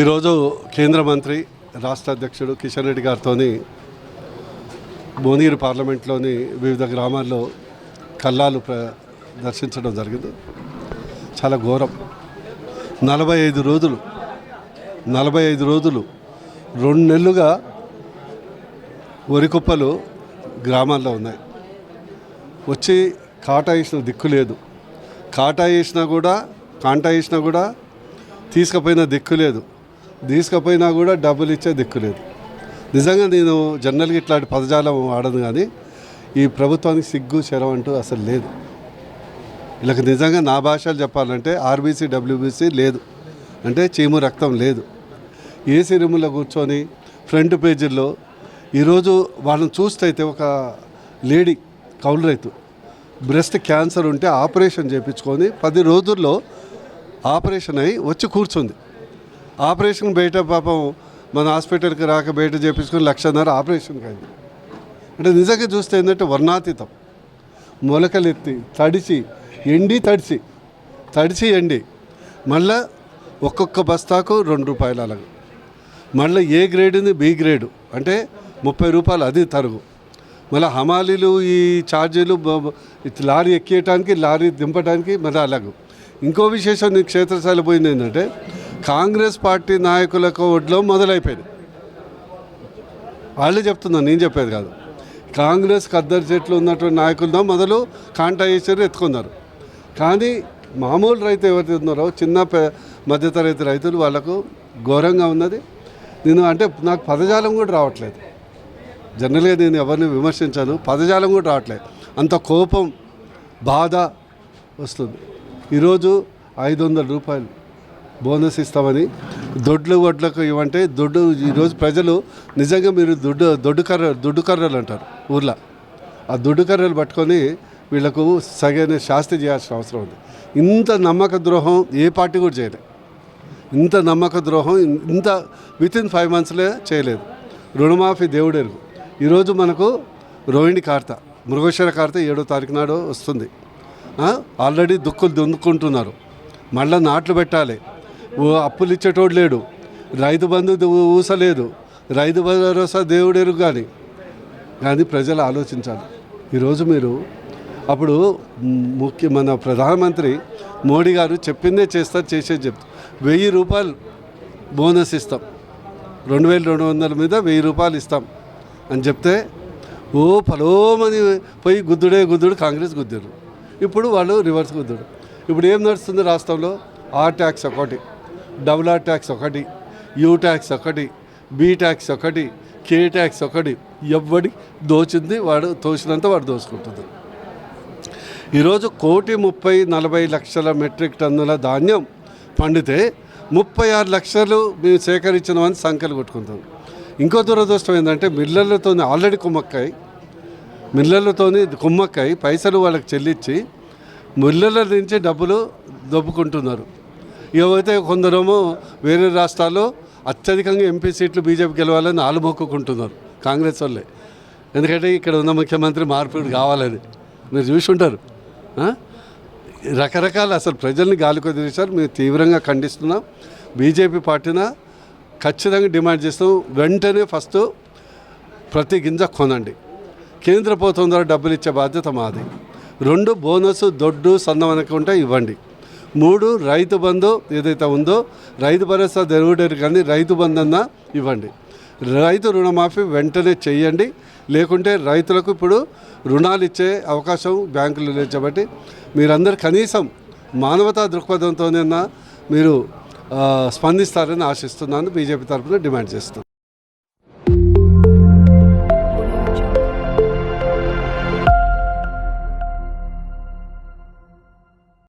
ఈరోజు కేంద్ర మంత్రి రాష్ట్ర అధ్యక్షుడు కిషన్ రెడ్డి గారితో భువనగిరి పార్లమెంట్లోని వివిధ గ్రామాల్లో కల్లాలు ప్ర దర్శించడం జరిగింది. చాలా ఘోరం. నలభై ఐదు రోజులు నలభై ఐదు రోజులు రెండు నెలలుగా వరి కుప్పలు గ్రామాల్లో ఉన్నాయి. వచ్చి కాటా వేసిన దిక్కు లేదు. కాటా వేసినా కూడా కాంటా వేసినా కూడా తీసుకుపోయిన దిక్కు లేదు. తీసుకపోయినా కూడా డబ్బులు ఇచ్చే దిక్కు లేదు. నిజంగా నేను జనరల్గా ఇట్లాంటి పదజాలం వాడను కానీ ఈ ప్రభుత్వానికి సిగ్గు శరం అంటూ అసలు లేదు. వీళ్ళకి నిజంగా నా భాషలు చెప్పాలంటే ఆర్బీసీ డబ్ల్యూబీసీ లేదు. అంటే చీము రక్తం లేదు. ఏసీ రూమ్లో కూర్చొని ఫ్రంట్ పేజీల్లో ఈరోజు వాళ్ళని చూస్తే అయితే ఒక లేడీ కౌలు రైతు బ్రెస్ట్ క్యాన్సర్ ఉంటే ఆపరేషన్ చేయించుకొని పది రోజుల్లో ఆపరేషన్ అయి వచ్చి కూర్చుంది. ఆపరేషన్ బయట పాపం మన హాస్పిటల్కి రాక బయట చేయించుకొని లక్షన్నర ఆపరేషన్కి అయింది. అంటే నిజంగా చూస్తే ఏంటంటే వర్ణాతీతం. మొలకలెత్తి తడిచి ఎండి తడిచి తడిచి ఎండి. మళ్ళా ఒక్కొక్క బస్తాకు రెండు రూపాయలు అలాగ. మళ్ళీ ఏ గ్రేడ్ని బి గ్రేడు. అంటే ముప్పై రూపాయలు అది తరుగు. మళ్ళీ హమాలీలు ఈ ఛార్జీలు లారీ ఎక్కియటానికి లారీ దింపడానికి మళ్ళీ అలాగ. ఇంకో విశేషం నీకు క్షేత్రస్థాయిలో పోయింది ఏంటంటే కాంగ్రెస్ పార్టీ నాయకులకు ఒడ్లో మొదలైపోయింది. వాళ్ళే చెప్తున్నాను నేను చెప్పేది కాదు. కాంగ్రెస్ కద్దరు చెట్లు ఉన్నటువంటి నాయకులతో మొదలు కాంటా చేసారు ఎత్తుకున్నారు. కానీ మామూలు రైతు ఎవరైతే ఉన్నారో చిన్న మధ్యతరగతి రైతులు వాళ్ళకు ఘోరంగా ఉన్నది. నేను అంటే నాకు పదజాలం కూడా రావట్లేదు. జనరల్గా నేను ఎవరిని విమర్శించాను పదజాలం కూడా రావట్లేదు. అంత కోపం బాధ వస్తుంది. ఈరోజు ఐదు వందల రూపాయలు బోనస్ ఇస్తామని దొడ్లు వడ్లకు ఇవ్వంటే దొడ్డు ఈరోజు ప్రజలు నిజంగా మీరు దొడ్డు దొడ్డు కర్ర దొడ్డు కర్రలు అంటారు ఊర్లో. ఆ దొడ్డు కర్రలు పట్టుకొని వీళ్ళకు సగైన శాస్తి చేయాల్సిన అవసరం ఉంది. ఇంత నమ్మక ద్రోహం ఏ పార్టీ కూడా చేయలేదు ఇంత నమ్మక ద్రోహం ఇంత విత్ ఇన్ ఫైవ్ మంత్స్లే చేయలేదు. రుణమాఫీ దేవుడెరుగు ఈరోజు మనకు రోహిణి కార్త మృగేశ్వర కార్త ఏడో తారీఖు నాడు వస్తుంది. ఆల్రెడీ దుక్కులు దున్నుకుంటున్నారు. మళ్ళీ నాట్లు పెట్టాలి. అప్పులు ఇచ్చేటోడు లేడు. రైతు బంధు ఊసలేదు. రైతు భరోసా దేవుడేరు కానీ కానీ ప్రజలు ఆలోచించాలి. ఈరోజు మీరు అప్పుడు ముఖ్య మన ప్రధానమంత్రి మోడీ గారు చెప్పిందే చేస్తారు చేసేది చెప్తారు వెయ్యి రూపాయలు బోనస్ ఇస్తాం. రెండు వేల రెండు వందల మీద వెయ్యి రూపాయలు ఇస్తాం. అని చెప్తే ఓ పలోమని పోయి గుద్దుడే గుద్దుడు కాంగ్రెస్ గుద్దారు ఇప్పుడు వాళ్ళు రివర్స్ గుద్దుడు. ఇప్పుడు ఏం నడుస్తుంది రాష్ట్రంలో? ఆర్ ట్యాక్స్ ఒకటి డబుల్ ఆర్ ట్యాక్స్ ఒకటి యూ ట్యాక్స్ ఒకటి బీ ట్యాక్స్ ఒకటి కే ట్యాక్స్ ఒకటి ఎవ్వడి దోచింది వాడు తోచినంత వాడు దోచుకుంటుంది ఈరోజు కోటి ముప్పై నలభై లక్షల మెట్రిక్ టన్నుల ధాన్యం పండితే ముప్పై ఆరు లక్షలు మేము సేకరించినామని సంఖ్యలు కొట్టుకుంటాం. ఇంకో దురదృష్టం ఏంటంటే మిల్లర్లతో ఆల్రెడీ కుమ్మక్కాయి మిల్లర్లతో కుమ్మక్కాయి పైసలు వాళ్ళకి చెల్లించి మిల్లర్ల నుంచి డబ్బులు దొబ్బుకుంటున్నారు. ఇకపోతే కొందరేమో వేరే రాష్ట్రాల్లో అత్యధికంగా ఎంపీ సీట్లు బీజేపీ గెలవాలని ఆలు మొక్కుకుంటున్నారు కాంగ్రెస్ వాళ్ళే. ఎందుకంటే ఇక్కడ ఉన్న ముఖ్యమంత్రి మార్పిడి కావాలని. మీరు చూసి ఉంటారు రకరకాల అసలు ప్రజల్ని గాలికి వదిలేశారు మేము తీవ్రంగా ఖండిస్తున్నాం. బీజేపీ పార్టీన ఖచ్చితంగా డిమాండ్ చేస్తాం. వెంటనే ఫస్ట్ ప్రతి గింజ కొనండి. కేంద్ర ప్రభుత్వం ద్వారా డబ్బులు ఇచ్చే బాధ్యత మాది. రెండు బోనస్ దొడ్డు సన్నమనకుంటే ఇవ్వండి. మూడు రైతు బంధు ఏదైతే ఉందో రైతు భరోసా దేవుడేరు కానీ రైతు బంధు ఇవ్వండి. రైతు రుణమాఫీ వెంటనే చేయండి. లేకుంటే రైతులకు ఇప్పుడు రుణాలు ఇచ్చే అవకాశం బ్యాంకులు లేదు కాబట్టి మీరందరూ కనీసం మానవతా దృక్పథంతోనైనా మీరు స్పందిస్తారని ఆశిస్తున్నాను. బీజేపీ తరఫున డిమాండ్ చేస్తున్నాను.